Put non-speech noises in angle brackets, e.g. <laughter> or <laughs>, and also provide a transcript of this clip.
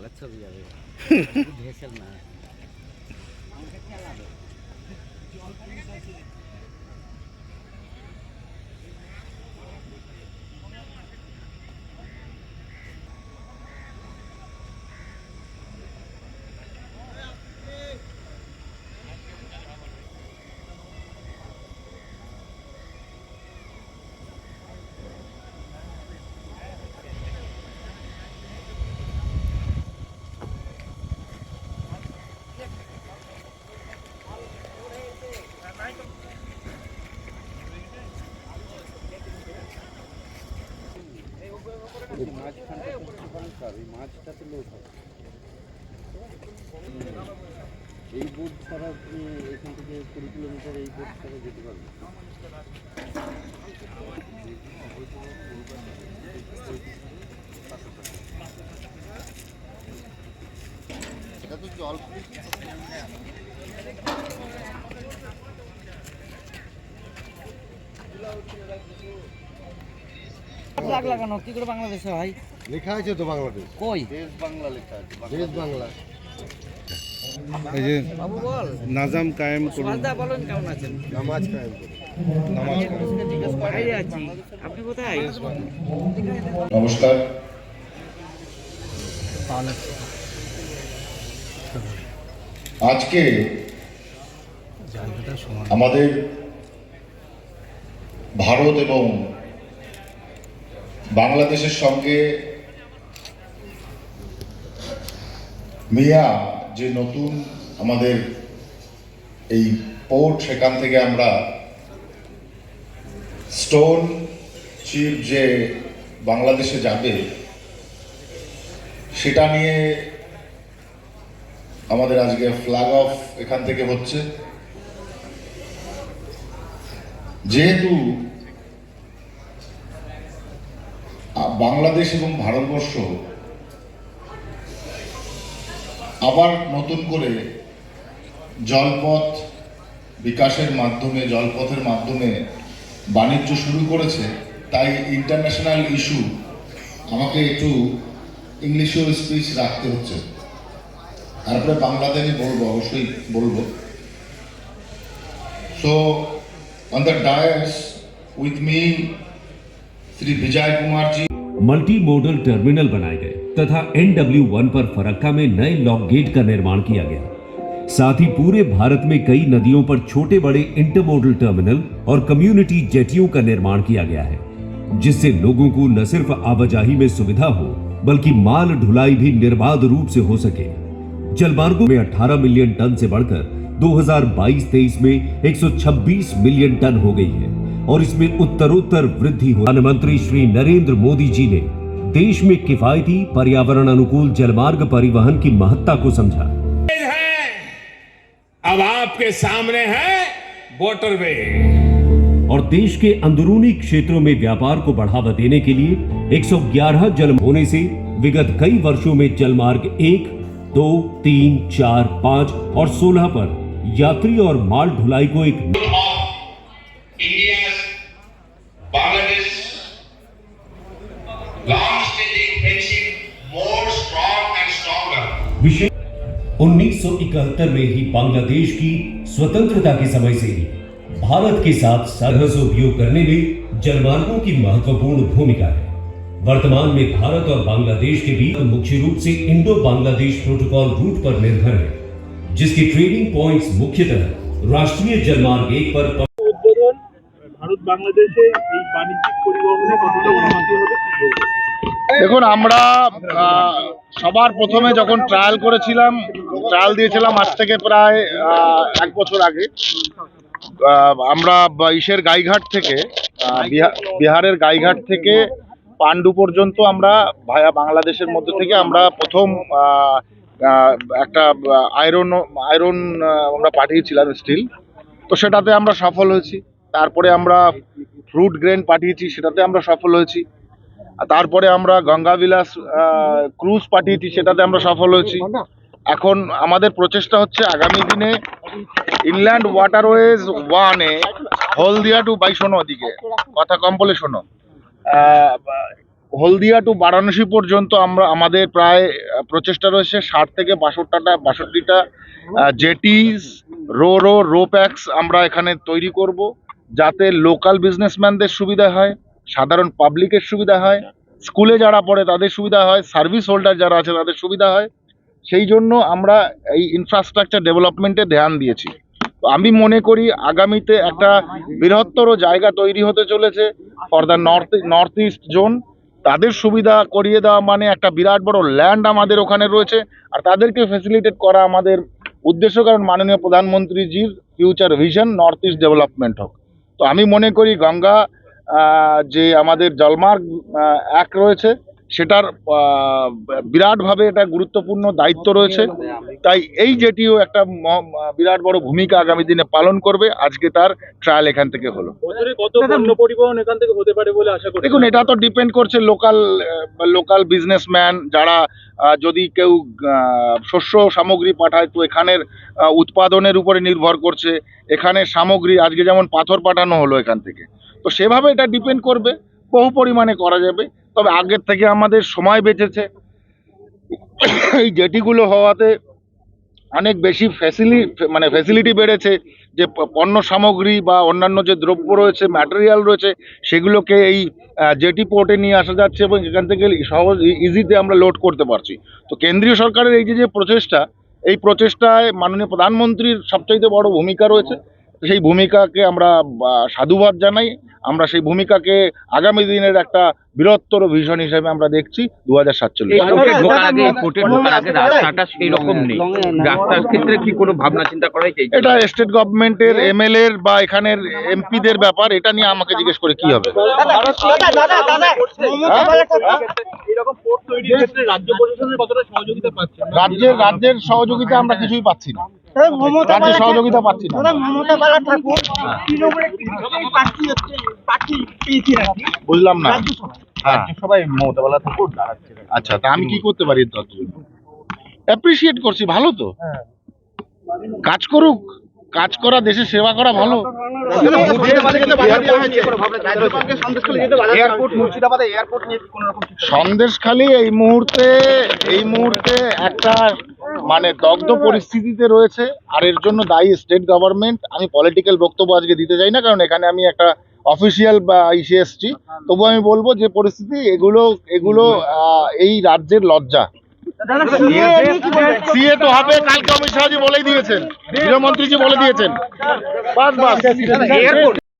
ভালো ছবি যাবে। <laughs> ভেসেল না। এই বোট ছাড়া তুমি এখান থেকে কুড়ি কিলোমিটার এই বোট ছাড়া যেতে পারবে এটা তো জল ফ্ল্যাগ লাগানো কি করে বাংলাদেশে ভাই লেখা আছে তো বাংলাদেশ। কই? দেশ বাংলা লেখা আছে দেশ বাংলা। এই যে বাবু বল। নাজাম কায়েম করুন। বলেন কেমন আছেন? নামাজ কায়েম করে নামাজ বাইরে আছি। আপনি কোথায়? নমস্কার। আজকে আমাদের ভারত এবং বাংলাদেশের সঙ্গে মিয়া যে নতুন আমাদের এই পোর্ট, সেখান থেকে আমরা স্টোন চিপ যে বাংলাদেশে যাবে, সেটা নিয়ে আমাদের আজকে ফ্ল্যাগ অফ এখান থেকে হচ্ছে। যেহেতু বাংলাদেশ এবং ভারতবর্ষ আবার নতুন করে জলপথ বিকাশের মাধ্যমে, জলপথের মাধ্যমে বাণিজ্য শুরু করেছে। তাই ইন্টারন্যাশনাল ইস্যু আমাকে একটু ইংলিশেও স্পিচ রাখতে হচ্ছে। তারপরে বাংলাতে আমি বলব, অবশ্যই বলব। So on the dais with me Shri Vijay Kumar ji multi modal terminal बनाए गए, तथा NW1 पर फरक्का में नए लॉक गेट का निर्माण किया गया। साथ ही पूरे भारत में कई नदियों पर छोटे बड़े इंटरमोडल टर्मिनल और कम्युनिटी जेटियों का निर्माण किया गया है, जिससे लोगों को न सिर्फ़ आवाजाही में सुविधा हो, बल्कि माल ढुलाई भी निर्बाध रूप से हो सके। जलमार्गों में 18 मिलियन टन से बढ़कर 2022-23 में 126 मिलियन टन हो गई है। और इसमें उत्तरोत्तर वृद्धि हो। प्रधानमंत्री श्री नरेंद्र मोदी जी ने देश में किफायती पर्यावरण अनुकूल जलमार्ग परिवहन की महत्ता को समझा। है अब आपके सामने है मोटरवे और देश के अंदरूनी क्षेत्रों में व्यापार को बढ़ावा देने के लिए 111 जल होने से विगत कई वर्षों में जलमार्ग एक दो तीन चार पाँच और सोलह पर यात्री और माल ढुलाई को एक उन्नीस सौ इकहत्तर में ही बांग्लादेश की स्वतंत्रता के समय से ही भारत के साथ सरहद उपयोग करने में जलमार्गो की महत्वपूर्ण भूमिका है। वर्तमान में भारत और बांग्लादेश के बीच मुख्य रूप से इंडो बांग्लादेश प्रोटोकॉल रूट पर निर्भर है जिसके ट्रेडिंग पॉइंट्स मुख्यतः राष्ट्रीय जलमार्ग एक पर भारत बांग्लादेश দেখুন, আমরা সবার প্রথমে যখন ট্রায়াল করেছিলাম ট্রায়াল দিয়েছিলাম আজ থেকে প্রায় এক বছর আগে আমরা ইসের গাইঘাট থেকে বিহা- বিহারের গাইঘাট থেকে পান্ডু পর্যন্ত আমরা ভায়া বাংলাদেশের মধ্যে থেকে আমরা প্রথম একটা আয়রন আয়রন আমরা পাঠিয়েছিলাম স্টিল তো সেটাতে আমরা সফল হয়েছি। তারপরে আমরা ফ্রুট গ্রেন পাঠিয়েছি, সেটাতে আমরা সফল হয়েছি। তারপরে আমরা গঙ্গা বিলাস ক্রুজ পাঠিয়েছি, সেটাতে আমরা সফল হয়েছি। এখন আমাদের প্রচেষ্টা হচ্ছে আগামী দিনে ইনল্যান্ড ওয়াটারওয়েজ ওয়ানে হলদিয়া টু বাই শোনো ওদিকে কথা কম বলে শোনো। হলদিয়া টু বারাণসী পর্যন্ত আমরা, আমাদের প্রায় প্রচেষ্টা রয়েছে ষাট থেকে বাষট্টাটা, বাষট্টিটা জেটিস রো রো রো প্যাক্স আমরা এখানে তৈরি করব, যাতে লোকাল বিজনেসম্যানদের সুবিধা হয়। সাধারণ পাবলিকের সুবিধা হয় স্কুলে যারা পড়ে তাদের সুবিধা হয় সার্ভিস হোল্ডার যারা আছে তাদের সুবিধা হয়। সেই জন্য আমরা এই ইনফ্রাস্ট্রাকচার ডেভেলপমেন্টে ধ্যান দিয়েছি। তো আমি মনে করি আগামীতে একটা বৃহত্তর জায়গা তৈরি হতে চলেছে for the north north east zone তাদের সুবিধা করিয়ে দেওয়া মানে একটা বিরাট বড় ল্যান্ড আমাদের ওখানে রয়েছে। আর তাদেরকে ফেসিলিটেট করা আমাদের উদ্দেশ্য কারণ মাননীয় প্রধানমন্ত্রীজির future vision north east development হোক। তো আমি মনে করি গঙ্গা যে আমাদের জলমার্গ আহ, এক রয়েছে সেটার আহ, বিরাটভাবে এটা গুরুত্বপূর্ণ দায়িত্ব রয়েছে। তাই এই জেটিও একটা ম- বিরাট বড় ভূমিকা আগামী দিনে পালন করবে। আজকে তার ট্রায়াল এখান থেকে হলো। বছরে কত পণ্য পরিবহন এখান থেকে হতে পারে বলে আশা করি? দেখুন এটা তো ডিপেন্ড করছে লোকাল লোকাল বিজনেসম্যান যারা আহ, যদি কেউ শস্য সামগ্রী পাঠায় তো এখানের আহ, উৎপাদনের উপরে নির্ভর করছে। এখানে সামগ্রী আজকে যেমন পাথর পাঠানো হলো এখান থেকে। তো সেভাবে এটা ডিপেন্ড করবে, বহু পরিমাণে করা যাবে। তবে আগের থেকে আমাদের সময় বেঁচেছে। এই জেটিগুলো হওয়াতে অনেক বেশি ফ্যাসিলি মানে ফ্যাসিলিটি বেড়েছে যে পণ্য সামগ্রী বা অন্যান্য যে দ্রব্য রয়েছে ম্যাটেরিয়াল রয়েছে, সেগুলোকে এই জেটি পোর্টে নিয়ে আসা যাচ্ছে এবং এখান থেকে সহজ ইজিতে আমরা লোড করতে পারছি। তো কেন্দ্রীয় সরকারের এই যে যে প্রচেষ্টা, এই প্রচেষ্টায় মাননীয় প্রধানমন্ত্রীর সবচাইতে বড় ভূমিকা রয়েছে। সেই ভূমিকাকে আমরা সাধুবাদ জানাই। আমরা সেই ভূমিকাকে আগামী দিনের একটা বৃহত্তর ভিশন হিসেবে আমরা দেখছি দু হাজার সাতচল্লিশ এটা স্টেট গভর্নমেন্টের এমএলএ এর বা এখানের এমপিদের ব্যাপার এটা নিয়ে আমাকে জিজ্ঞেস করে কি হবে? এরকম পোর্ট তৈরির ক্ষেত্রে রাজ্য প্রশাসনের কতটা সহযোগিতা পাচ্ছেন রাজ্যের রাজ্যের সহযোগিতা আমরা কিছুই পাচ্ছি না। রাজ্যের সহযোগিতা পাচ্ছি না। বুঝলাম না। হ্যাঁ। সবাই মমতা ঠাকুর আচ্ছা তা আমি কি করতে পারি তার জন্য অ্যাপ্রিসিয়েট করছি ভালো তো। কাজ করুক। কাজ করা দেশে সেবা করা ভালো। সন্দেশখালী এই মুহূর্তে এই মুহূর্তে একটা মানে দগ্ধ পরিস্থিতিতে রয়েছে আর এর জন্য দায়ী স্টেট গভর্নমেন্ট আমি পলিটিক্যাল বক্তব্য আজকে দিতে চাই না কারণ এখানে আমি একটা অফিসিয়াল বা ইসে এসছি। তবু আমি বলব যে পরিস্থিতি এগুলো এগুলো এই রাজ্যের লজ্জা। সিএ তো হবে কালকে অমিত শাহজি বলেই দিয়েছেন। গৃহমন্ত্রীজি বলে দিয়েছেন। বাস বাস।